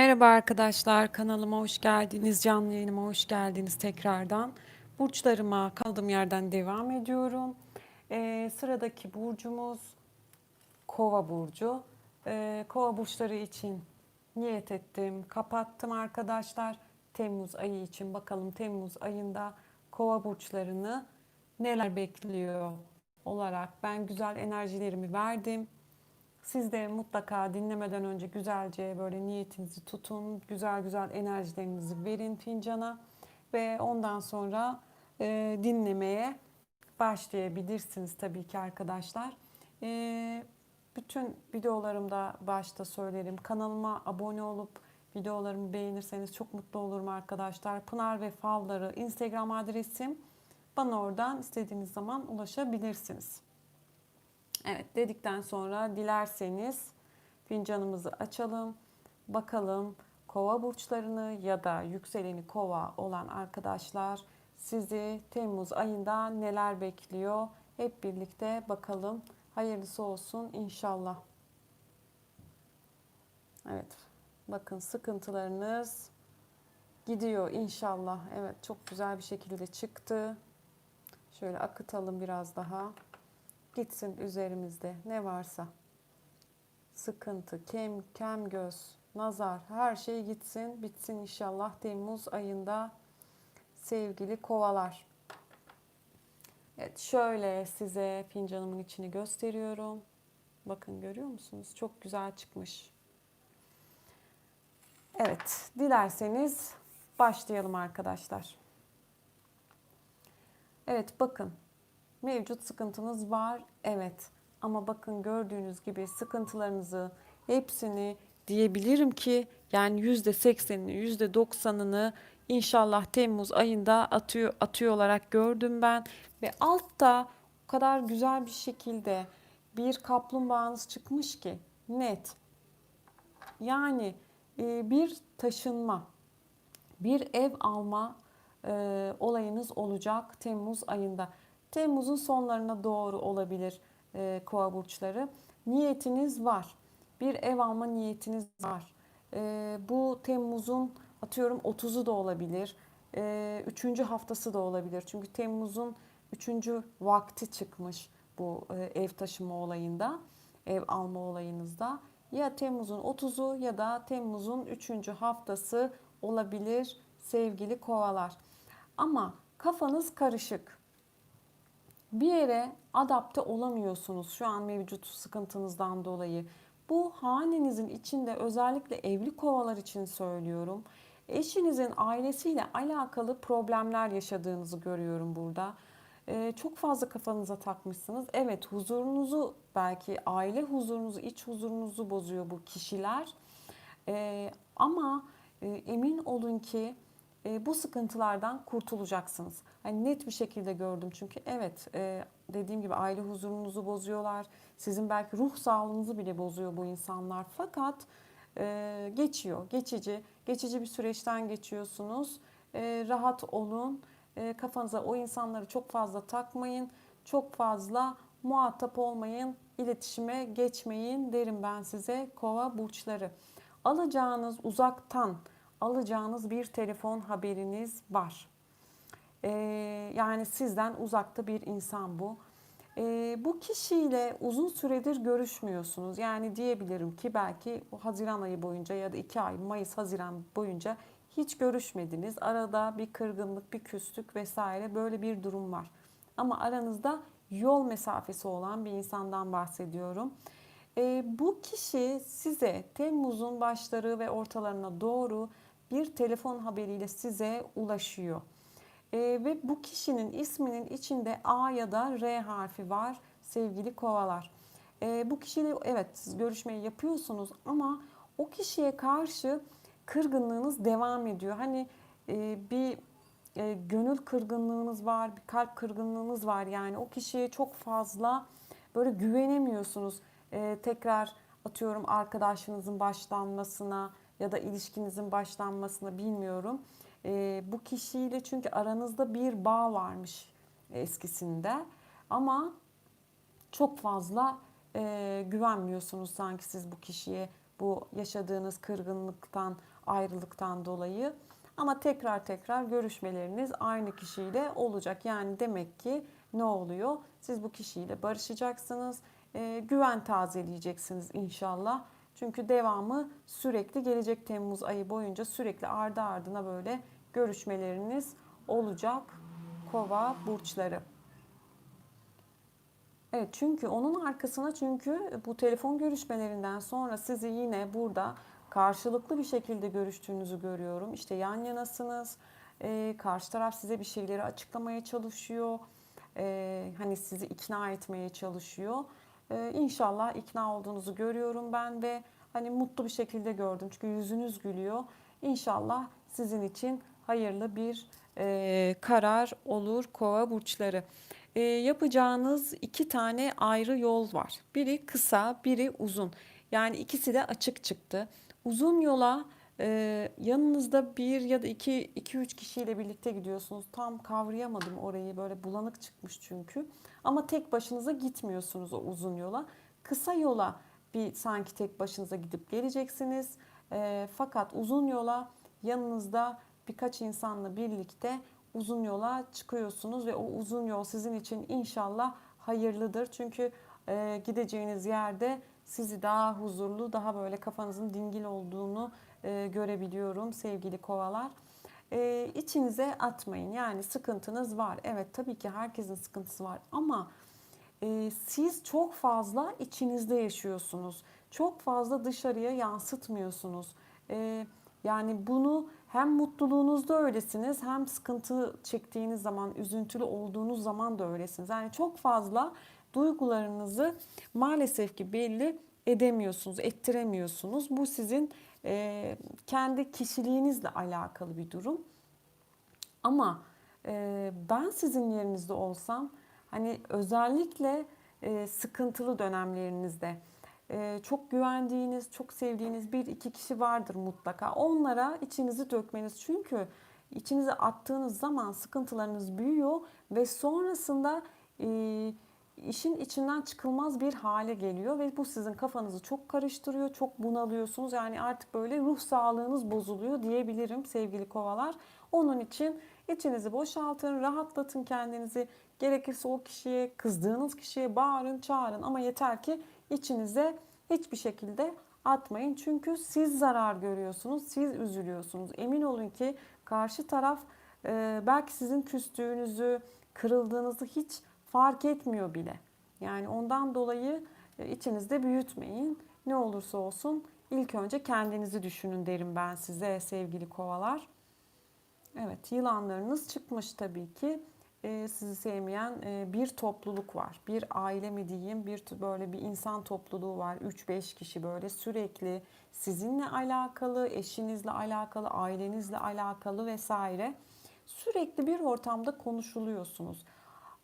Merhaba arkadaşlar, kanalıma hoş geldiniz, canlı yayınıma hoş geldiniz tekrardan. Burçlarıma kaldığım yerden devam ediyorum. Ee, sıradaki burcumuz Kova burcu. Ee, Kova burçları için niyet ettim, kapattım arkadaşlar. Temmuz ayı için bakalım Temmuz ayında Kova burçlarını neler bekliyor olarak ben güzel enerjilerimi verdim. Siz de mutlaka dinlemeden önce güzelce böyle niyetinizi tutun. Güzel güzel enerjilerinizi verin fincana. Ve ondan sonra e, dinlemeye başlayabilirsiniz tabii ki arkadaşlar. E, bütün videolarımda başta söylerim. Kanalıma abone olup videolarımı beğenirseniz çok mutlu olurum arkadaşlar. Pınar ve Falları Instagram adresim. Bana oradan istediğiniz zaman ulaşabilirsiniz. Evet dedikten sonra dilerseniz fincanımızı açalım. Bakalım kova burçlarını ya da yükseleni kova olan arkadaşlar sizi Temmuz ayında neler bekliyor? Hep birlikte bakalım. Hayırlısı olsun inşallah. Evet. Bakın sıkıntılarınız gidiyor inşallah. Evet çok güzel bir şekilde çıktı. Şöyle akıtalım biraz daha gitsin üzerimizde ne varsa. Sıkıntı, kem, kem göz, nazar her şey gitsin, bitsin inşallah Temmuz ayında sevgili kovalar. Evet şöyle size fincanımın içini gösteriyorum. Bakın görüyor musunuz? Çok güzel çıkmış. Evet, dilerseniz başlayalım arkadaşlar. Evet bakın Mevcut sıkıntınız var. Evet. Ama bakın gördüğünüz gibi sıkıntılarınızı hepsini diyebilirim ki yani yüzde seksenini, yüzde doksanını inşallah Temmuz ayında atıyor, atıyor olarak gördüm ben. Ve altta o kadar güzel bir şekilde bir kaplumbağanız çıkmış ki net. Yani e, bir taşınma, bir ev alma e, olayınız olacak Temmuz ayında. Temmuz'un sonlarına doğru olabilir e, kova burçları. Niyetiniz var. Bir ev alma niyetiniz var. E, bu Temmuz'un atıyorum 30'u da olabilir. E, üçüncü haftası da olabilir. Çünkü Temmuz'un üçüncü vakti çıkmış bu e, ev taşıma olayında. Ev alma olayınızda. Ya Temmuz'un 30'u ya da Temmuz'un üçüncü haftası olabilir sevgili kovalar. Ama kafanız karışık bir yere adapte olamıyorsunuz şu an mevcut sıkıntınızdan dolayı. Bu hanenizin içinde özellikle evli kovalar için söylüyorum. Eşinizin ailesiyle alakalı problemler yaşadığınızı görüyorum burada. Ee, çok fazla kafanıza takmışsınız. Evet huzurunuzu belki aile huzurunuzu, iç huzurunuzu bozuyor bu kişiler. Ee, ama e, emin olun ki e, bu sıkıntılardan kurtulacaksınız. Hani net bir şekilde gördüm çünkü evet e, dediğim gibi aile huzurunuzu bozuyorlar. Sizin belki ruh sağlığınızı bile bozuyor bu insanlar. Fakat e, geçiyor, geçici, geçici bir süreçten geçiyorsunuz. E, rahat olun, e, kafanıza o insanları çok fazla takmayın, çok fazla muhatap olmayın, iletişime geçmeyin derim ben size kova burçları. Alacağınız uzaktan alacağınız bir telefon haberiniz var. Ee, yani sizden uzakta bir insan bu. Ee, bu kişiyle uzun süredir görüşmüyorsunuz. Yani diyebilirim ki belki Haziran ayı boyunca ya da iki ay Mayıs Haziran boyunca hiç görüşmediniz. Arada bir kırgınlık, bir küslük vesaire böyle bir durum var. Ama aranızda yol mesafesi olan bir insandan bahsediyorum. E, bu kişi size Temmuz'un başları ve ortalarına doğru bir telefon haberiyle size ulaşıyor. E, ve bu kişinin isminin içinde A ya da R harfi var sevgili kovalar. E, bu kişiyle evet görüşmeyi yapıyorsunuz ama o kişiye karşı kırgınlığınız devam ediyor. Hani e, bir e, gönül kırgınlığınız var, bir kalp kırgınlığınız var. Yani o kişiye çok fazla böyle güvenemiyorsunuz. E, tekrar atıyorum arkadaşınızın başlanmasına, ya da ilişkinizin başlanmasını bilmiyorum. E, bu kişiyle çünkü aranızda bir bağ varmış eskisinde ama çok fazla e, güvenmiyorsunuz sanki siz bu kişiye Bu yaşadığınız kırgınlıktan, ayrılıktan dolayı. Ama tekrar tekrar görüşmeleriniz aynı kişiyle olacak. Yani demek ki ne oluyor? Siz bu kişiyle barışacaksınız. e, güven tazeleyeceksiniz inşallah. Çünkü devamı sürekli gelecek Temmuz ayı boyunca sürekli ardı ardına böyle görüşmeleriniz olacak. Kova burçları. Evet çünkü onun arkasına çünkü bu telefon görüşmelerinden sonra sizi yine burada karşılıklı bir şekilde görüştüğünüzü görüyorum. İşte yan yanasınız. Ee, karşı taraf size bir şeyleri açıklamaya çalışıyor. Ee, hani sizi ikna etmeye çalışıyor. Ee, inşallah ikna olduğunuzu görüyorum ben ve hani mutlu bir şekilde gördüm. Çünkü yüzünüz gülüyor. İnşallah sizin için hayırlı bir e, karar olur kova burçları. E, yapacağınız iki tane ayrı yol var. Biri kısa, biri uzun. Yani ikisi de açık çıktı. Uzun yola e, yanınızda bir ya da iki, iki üç kişiyle birlikte gidiyorsunuz. Tam kavrayamadım orayı böyle bulanık çıkmış çünkü. Ama tek başınıza gitmiyorsunuz o uzun yola. Kısa yola bir sanki tek başınıza gidip geleceksiniz. E, fakat uzun yola yanınızda birkaç insanla birlikte uzun yola çıkıyorsunuz ve o uzun yol sizin için inşallah hayırlıdır. Çünkü e, gideceğiniz yerde sizi daha huzurlu, daha böyle kafanızın dingil olduğunu e, görebiliyorum sevgili kovalar. E, içinize atmayın. Yani sıkıntınız var. Evet tabii ki herkesin sıkıntısı var ama e, siz çok fazla içinizde yaşıyorsunuz. Çok fazla dışarıya yansıtmıyorsunuz. E, yani bunu hem mutluluğunuzda öylesiniz hem sıkıntı çektiğiniz zaman, üzüntülü olduğunuz zaman da öylesiniz. Yani çok fazla duygularınızı maalesef ki belli edemiyorsunuz, ettiremiyorsunuz. Bu sizin e, kendi kişiliğinizle alakalı bir durum. Ama e, ben sizin yerinizde olsam hani özellikle e, sıkıntılı dönemlerinizde e, çok güvendiğiniz, çok sevdiğiniz bir iki kişi vardır mutlaka. Onlara içinizi dökmeniz. Çünkü içinize attığınız zaman sıkıntılarınız büyüyor ve sonrasında e, işin içinden çıkılmaz bir hale geliyor ve bu sizin kafanızı çok karıştırıyor, çok bunalıyorsunuz. Yani artık böyle ruh sağlığınız bozuluyor diyebilirim sevgili kovalar. Onun için içinizi boşaltın, rahatlatın kendinizi. Gerekirse o kişiye, kızdığınız kişiye bağırın, çağırın ama yeter ki içinize hiçbir şekilde atmayın. Çünkü siz zarar görüyorsunuz, siz üzülüyorsunuz. Emin olun ki karşı taraf belki sizin küstüğünüzü, kırıldığınızı hiç fark etmiyor bile. Yani ondan dolayı e, içinizde büyütmeyin. Ne olursa olsun ilk önce kendinizi düşünün derim ben size sevgili kovalar. Evet yılanlarınız çıkmış tabii ki. Ee, sizi sevmeyen e, bir topluluk var. Bir aile mi diyeyim, bir böyle bir insan topluluğu var. 3-5 kişi böyle sürekli sizinle alakalı, eşinizle alakalı, ailenizle alakalı vesaire. Sürekli bir ortamda konuşuluyorsunuz.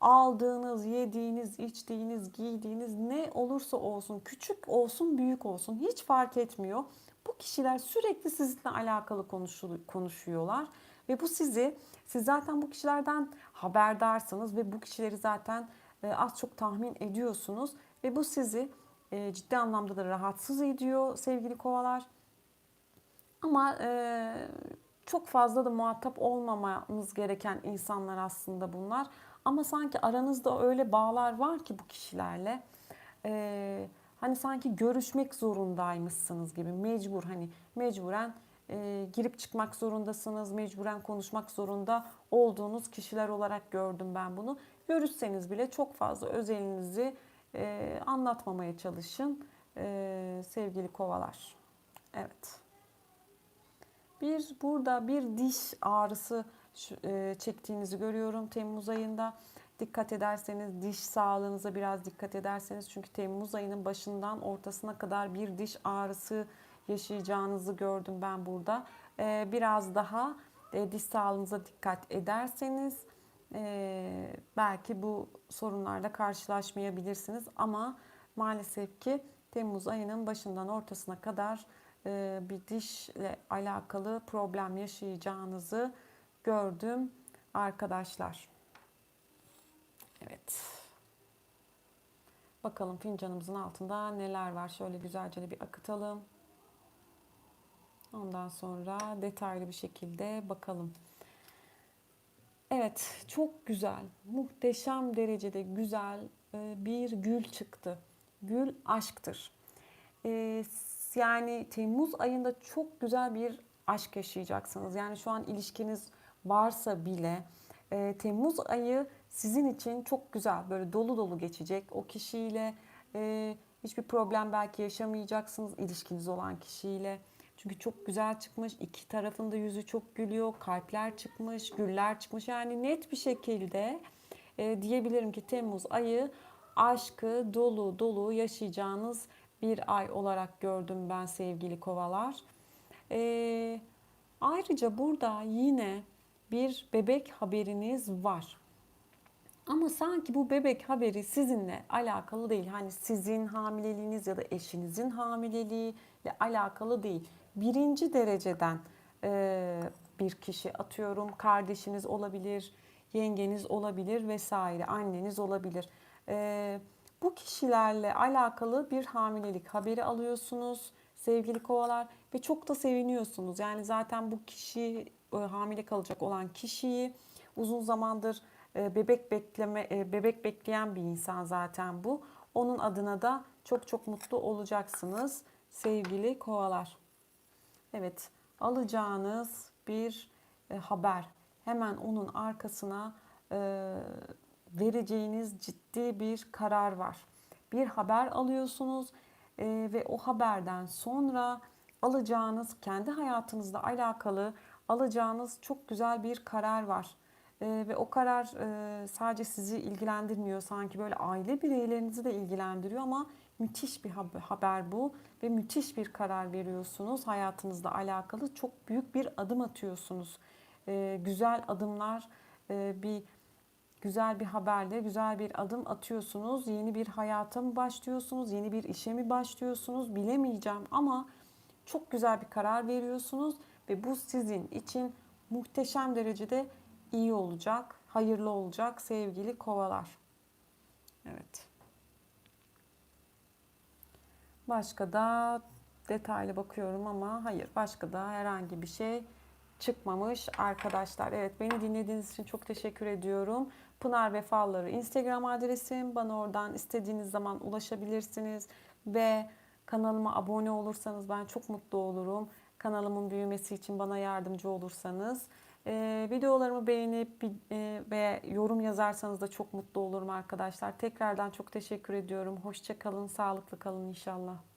Aldığınız, yediğiniz, içtiğiniz, giydiğiniz ne olursa olsun, küçük olsun, büyük olsun hiç fark etmiyor. Bu kişiler sürekli sizinle alakalı konuşuyorlar ve bu sizi siz zaten bu kişilerden haberdarsınız ve bu kişileri zaten e, az çok tahmin ediyorsunuz ve bu sizi e, ciddi anlamda da rahatsız ediyor sevgili kovalar. Ama e, çok fazla da muhatap olmamanız gereken insanlar aslında bunlar. Ama sanki aranızda öyle bağlar var ki bu kişilerle. hani sanki görüşmek zorundaymışsınız gibi mecbur hani mecburen e, girip çıkmak zorundasınız, mecburen konuşmak zorunda olduğunuz kişiler olarak gördüm ben bunu. Görüşseniz bile çok fazla özelinizi e, anlatmamaya çalışın e, sevgili kovalar. Evet. Bir burada bir diş ağrısı e, çektiğinizi görüyorum Temmuz ayında. Dikkat ederseniz diş sağlığınıza biraz dikkat ederseniz çünkü Temmuz ayının başından ortasına kadar bir diş ağrısı yaşayacağınızı gördüm ben burada. Ee, biraz daha e, diş sağlığınıza dikkat ederseniz e, belki bu sorunlarla karşılaşmayabilirsiniz. Ama maalesef ki Temmuz ayının başından ortasına kadar e, bir dişle alakalı problem yaşayacağınızı gördüm arkadaşlar. Evet. Bakalım fincanımızın altında neler var. Şöyle güzelce bir akıtalım. Ondan sonra detaylı bir şekilde bakalım. Evet, çok güzel, muhteşem derecede güzel e, bir gül çıktı. Gül aşktır. E, Yani Temmuz ayında çok güzel bir aşk yaşayacaksınız. Yani şu an ilişkiniz varsa bile e, Temmuz ayı sizin için çok güzel, böyle dolu dolu geçecek. O kişiyle e, hiçbir problem belki yaşamayacaksınız ilişkiniz olan kişiyle. Çünkü çok güzel çıkmış. iki tarafında yüzü çok gülüyor. Kalpler çıkmış, güller çıkmış. Yani net bir şekilde e, diyebilirim ki Temmuz ayı aşkı dolu dolu yaşayacağınız bir ay olarak gördüm ben sevgili kovalar. E, ayrıca burada yine bir bebek haberiniz var. Ama sanki bu bebek haberi sizinle alakalı değil. Hani sizin hamileliğiniz ya da eşinizin hamileliğiyle alakalı değil. Birinci dereceden e, bir kişi atıyorum. Kardeşiniz olabilir, yengeniz olabilir vesaire, anneniz olabilir. E, bu kişilerle alakalı bir hamilelik haberi alıyorsunuz sevgili kovalar ve çok da seviniyorsunuz. Yani zaten bu kişi hamile kalacak olan kişiyi uzun zamandır e, bebek bekleme e, bebek bekleyen bir insan zaten bu. Onun adına da çok çok mutlu olacaksınız sevgili kovalar. Evet, alacağınız bir e, haber. Hemen onun arkasına e, vereceğiniz ciddi bir karar var. Bir haber alıyorsunuz e, ve o haberden sonra alacağınız kendi hayatınızla alakalı alacağınız çok güzel bir karar var. E, ve o karar e, sadece sizi ilgilendirmiyor sanki böyle aile bireylerinizi de ilgilendiriyor ama müthiş bir hab- haber bu ve müthiş bir karar veriyorsunuz hayatınızla alakalı çok büyük bir adım atıyorsunuz. E, güzel adımlar e, bir güzel bir haberle güzel bir adım atıyorsunuz. Yeni bir hayata mı başlıyorsunuz? Yeni bir işe mi başlıyorsunuz? Bilemeyeceğim ama çok güzel bir karar veriyorsunuz ve bu sizin için muhteşem derecede iyi olacak, hayırlı olacak sevgili kovalar. Evet. Başka da detaylı bakıyorum ama hayır başka da herhangi bir şey çıkmamış arkadaşlar. Evet beni dinlediğiniz için çok teşekkür ediyorum. Pınar ve Falları Instagram adresim. Bana oradan istediğiniz zaman ulaşabilirsiniz ve kanalıma abone olursanız ben çok mutlu olurum. Kanalımın büyümesi için bana yardımcı olursanız. Ee, videolarımı beğenip e, ve yorum yazarsanız da çok mutlu olurum arkadaşlar. Tekrardan çok teşekkür ediyorum. Hoşça kalın, sağlıklı kalın inşallah.